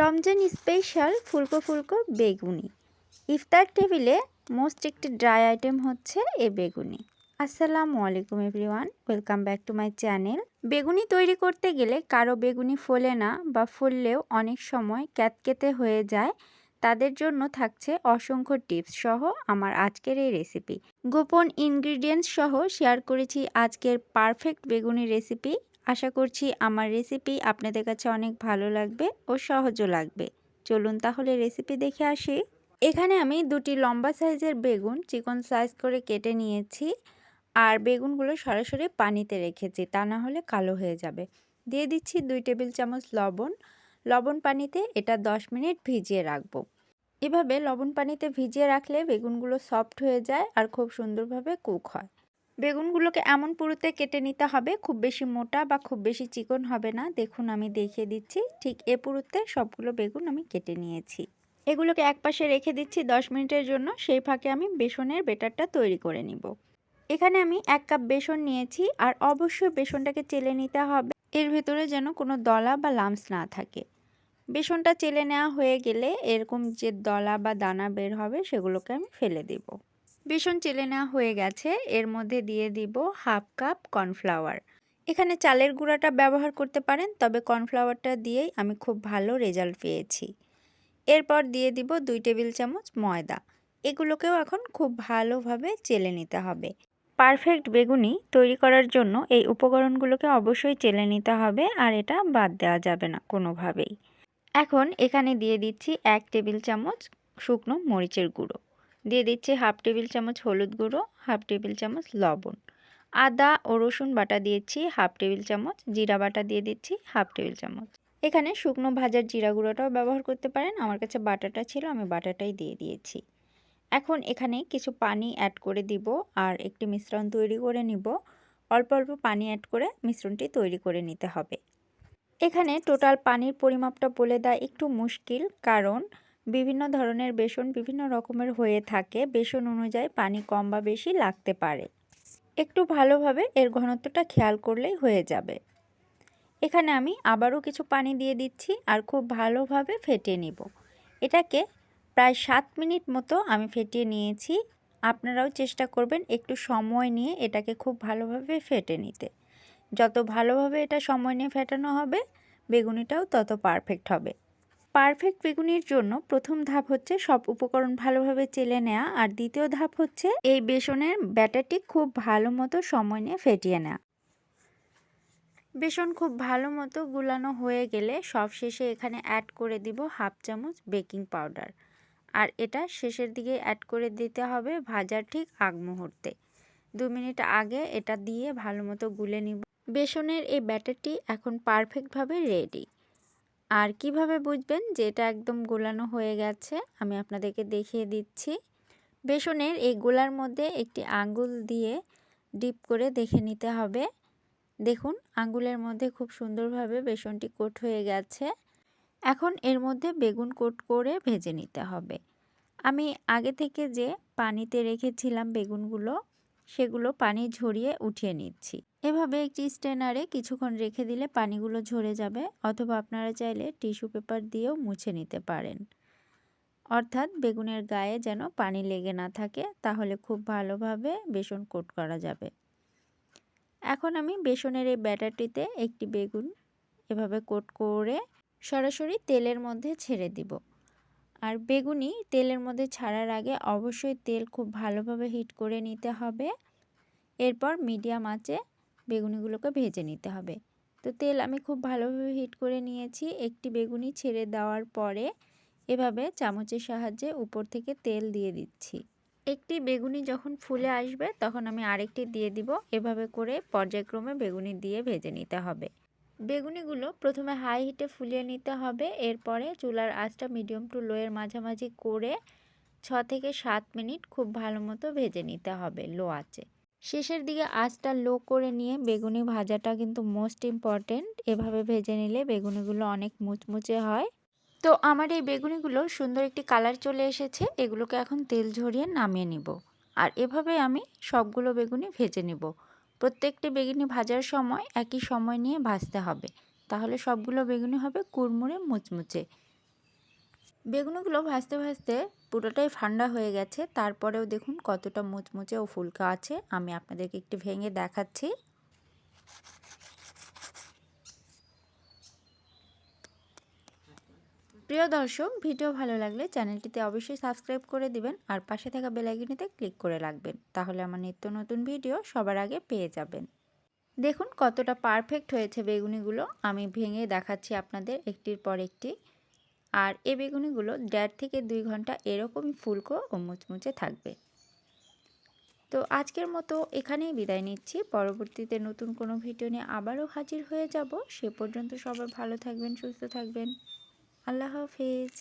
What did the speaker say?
Ramzan special ফুলকো ফুলকো বেগুনি। ইফতার টেবিলে মোস্ট একটি ড্রাই আইটেম হচ্ছে এ বেগুনি। আসসালামু আলাইকুম everyone, welcome back to my channel. বেগুনি তৈরি করতে গেলে কারও বেগুনি ফোলে না বা ফুললেও অনেক সময় ক্যাতকেতে হয়ে যায়। তাদের জন্য থাকছে অসংখ্য টিপস সহ আমার আজকের এই রেসিপি। গোপন ইনগ্রিডিয়েন্টস সহ শেয়ার করেছি আজকের পারফেক্ট বেগুনি রেসিপি। আশা করছি আমার রেসিপি আপনাদের কাছে অনেক ভালো লাগবে ও সহজও লাগবে। চলুন তাহলে রেসিপি দেখে আসি। এখানে আমি দুটি লম্বা সাইজের বেগুন চিকন সাইজ করে কেটে নিয়েছি আর বেগুনগুলো সরাসরি পানিতে রেখেছি, তা না হলে কালো হয়ে যাবে। দিয়ে দিচ্ছি দুই টেবিল চামচ লবণ। লবণ পানিতে এটা 10 মিনিট ভিজিয়ে রাখব। এভাবে লবণ পানিতে ভিজিয়ে রাখলে বেগুনগুলো সফট হয়ে যায় আর খুব সুন্দরভাবে কুক হয়। বেগুনগুলোকে এমন পুরুতে কেটে নিতে হবে, খুব বেশি মোটা বা খুব বেশি চিকন হবে না। দেখুন, আমি দেখিয়ে দিচ্ছি। ঠিক এ পুরুতে সবগুলো বেগুন আমি কেটে নিয়েছি। এগুলোকে একপাশে রেখে দিচ্ছি 10 মিনিটের জন্য। সেই ফাঁকে আমি বেসনের বেটারটা তৈরি করে নিব। এখানে আমি এক কাপ বেসন নিয়েছি আর অবশ্যই বেসনটাকে চেলে নিতে হবে। এর ভেতরে যেন কোনো দলা বা লামস না থাকে। বেসনটা চেলে নেওয়া হয়ে গেলে এরকম যে দলা বা দানা বের হবে, সেগুলোকে আমি ফেলে দেব। বেসন চেলে নেওয়া হয়ে গেছে। এর মধ্যে দিয়ে দিব হাফ কাপ কর্নফ্লাওয়ার। এখানে চালের গুঁড়াটা ব্যবহার করতে পারেন, তবে কর্নফ্লাওয়ারটা দিয়েই আমি খুব ভালো রেজাল্ট পেয়েছি। এরপর দিয়ে দিব দুই টেবিল চামচ ময়দা। এগুলোকেও এখন খুব ভালোভাবে চেলে নিতে হবে। পারফেক্ট বেগুনি তৈরি করার জন্য এই উপকরণগুলোকে অবশ্যই চেলে নিতে হবে, আর এটা বাদ দেওয়া যাবে না কোনোভাবেই। এখন এখানে দিয়ে দিচ্ছি এক টেবিল চামচ শুকনো মরিচের গুঁড়ো। দিয়ে দিচ্ছি হাফ টেবিল চামচ হলুদ গুঁড়ো, হাফ টেবিল চামচ লবণ। আদা ও রসুন বাটা দিয়েছি, হাফ টেবিল চামচ। জিরা বাটা দিয়ে দিচ্ছি, হাফ টেবিল চামচ। এখানে শুকনো ভাজার জিরা গুঁড়োটাও ব্যবহার করতে পারেন। আমার কাছে বাটাটা ছিল, আমি বাটাটাই দিয়ে দিয়েছি। এখন এখানে কিছু পানি অ্যাড করে দিব আর একটি মিশ্রণ তৈরি করে নিব। অল্প অল্প পানি অ্যাড করে মিশ্রণটি তৈরি করে নিতে হবে। এখানে টোটাল পানির পরিমাপটা বলে দেওয়া একটু মুশকিল, কারণ বিভিন্ন ধরনের বেসন বিভিন্ন রকমের হয়ে থাকে। বেসন অনুযায়ী পানি কম বা বেশি লাগতে পারে। একটু ভালোভাবে এর ঘনত্বটা খেয়াল করলেই হয়ে যাবে। এখানে আমি আবারও কিছু পানি দিয়ে দিচ্ছি আর খুব ভালোভাবে ফেটিয়ে নিব। এটাকে প্রায় সাত মিনিট মতো আমি ফেটিয়ে নিয়েছি। আপনারাও চেষ্টা করবেন একটু সময় নিয়ে এটাকে খুব ভালোভাবে ফেটে নিতে। যত ভালোভাবে এটা সময় নিয়ে ফেটানো হবে, বেগুনিটাও তত পারফেক্ট হবে। পারফেক্ট বেগুনির জন্য প্রথম ধাপ হচ্ছে সব উপকরণ ভালোভাবে চেলে নেওয়া আর দ্বিতীয় ধাপ হচ্ছে এই বেসনের ব্যাটারটি খুব ভালো মতো সময় নিয়ে ফেটিয়ে নেওয়া বেসন খুব ভালো মতো গুলানো হয়ে গেলে সব শেষে এখানে অ্যাড করে দিব হাফ চামচ বেকিং পাউডার আর এটা শেষের দিকে অ্যাড করে দিতে হবে ভাজার ঠিক আগ মুহূর্তে। দু মিনিট আগে এটা দিয়ে ভালো মতো গুলে নিব। বেসনের এই ব্যাটারটি এখন পারফেক্টভাবে রেডি আর কীভাবে বুঝবেন যে এটা একদম গোলানো হয়ে গেছে? আমি আপনাদেরকে দেখিয়ে দিচ্ছি। বেসনের এই গোলার মধ্যে একটি আঙ্গুল দিয়ে ডিপ করে দেখে নিতে হবে। দেখুন আঙ্গুলের মধ্যে খুব সুন্দরভাবে বেসনটি কোট হয়ে গেছে। এখন এর মধ্যে বেগুন কোট করে ভেজে নিতে হবে। আমি আগে থেকে যে পানিতে রেখেছিলাম বেগুনগুলো, সেগুলো পানি ঝরিয়ে উঠিয়ে নিচ্ছি। এভাবে একটি স্টেনারে কিছুক্ষণ রেখে দিলে পানিগুলো ঝরে যাবে অথবা আপনারা চাইলে টিস্যু পেপার দিয়েও মুছে নিতে পারেন। অর্থাৎ বেগুনের গায়ে যেন পানি লেগে না থাকে, তাহলে খুব ভালোভাবে বেসন কোট করা যাবে। এখন আমি বেসনের এই ব্যাটারটিতে একটি বেগুন এভাবে কোট করে সরাসরি তেলের মধ্যে ছেড়ে দিব। আর বেগুনি তেলের মধ্যে ছাড়ার আগে অবশ্যই তেল খুব ভালোভাবে হিট করে নিতে হবে। এরপর মিডিয়াম আঁচে বেগুনিগুলোকে ভেজে নিতে হবে। তো তেল আমি খুব ভালোভাবে হিট করে নিয়েছি। একটি বেগুনি ছেড়ে দেওয়ার পরে এভাবে চামচের সাহায্যে উপর থেকে তেল দিয়ে দিচ্ছি। একটি বেগুনি যখন ফুলে আসবে তখন আমি আরেকটি দিয়ে দিব। এভাবে করে পর্যায়ক্রমে বেগুনি দিয়ে ভেজে নিতে হবে। বেগুনিগুলো প্রথমে হাই হিটে ফুলিয়ে নিতে হবে। এরপরে চুলার আঁচটা মিডিয়াম টু লোয়ের মাঝামাঝি করে ছ থেকে সাত মিনিট খুব ভালো মতো ভেজে নিতে হবে লো আঁচে। শেষের দিকে আঁচটা লো করে নিয়ে বেগুনি ভাজাটা কিন্তু মোস্ট ইম্পর্টেন্ট এভাবে ভেজে নিলে বেগুনিগুলো অনেক মুচমুচে হয়। তো আমার এই বেগুনিগুলো সুন্দর একটি কালার চলে এসেছে, এগুলোকে এখন তেল ঝরিয়ে নামিয়ে নিব। আর এভাবে আমি সবগুলো বেগুনি ভেজে নিব। প্রত্যেকটি বেগুনি ভাজার সময় একই সময় নিয়ে ভাজতে হবে। তাহলে সবগুলো বেগুনি হবে কুড়মুড়ে মুচমুচে। বেগুনগুলো ভাজতে ভাজতে পুরোটাই ঠান্ডা হয়ে গেছে। তারপরেও দেখুন কতটা মুচমুচে ও ফুলকা আছে। আমি আপনাদেরকে একটু ভেঙে দেখাচ্ছি। প্রিয় দর্শক, ভিডিও ভালো লাগলে চ্যানেলটিতে অবশ্যই সাবস্ক্রাইব করে দিবেন আর পাশে থাকা বেলাইকনিতে ক্লিক করে রাখবেন। তাহলে আমার নিত্য নতুন ভিডিও সবার আগে পেয়ে যাবেন। দেখুন কতটা পারফেক্ট হয়েছে বেগুনিগুলো। আমি ভেঙে দেখাচ্ছি আপনাদের একটির পর একটি। আর এ বেগুনিগুলো দেড় থেকে দুই ঘণ্টা এরকমই ফুলকো ও মুচমুচে থাকবে। তো আজকের মতো এখানেই বিদায় নিচ্ছি। পরবর্তীতে নতুন কোনো ভিডিও নিয়ে আবারও হাজির হয়ে যাব। সে পর্যন্ত সবাই ভালো থাকবেন, সুস্থ থাকবেন। আল্লাহ হাফিজ।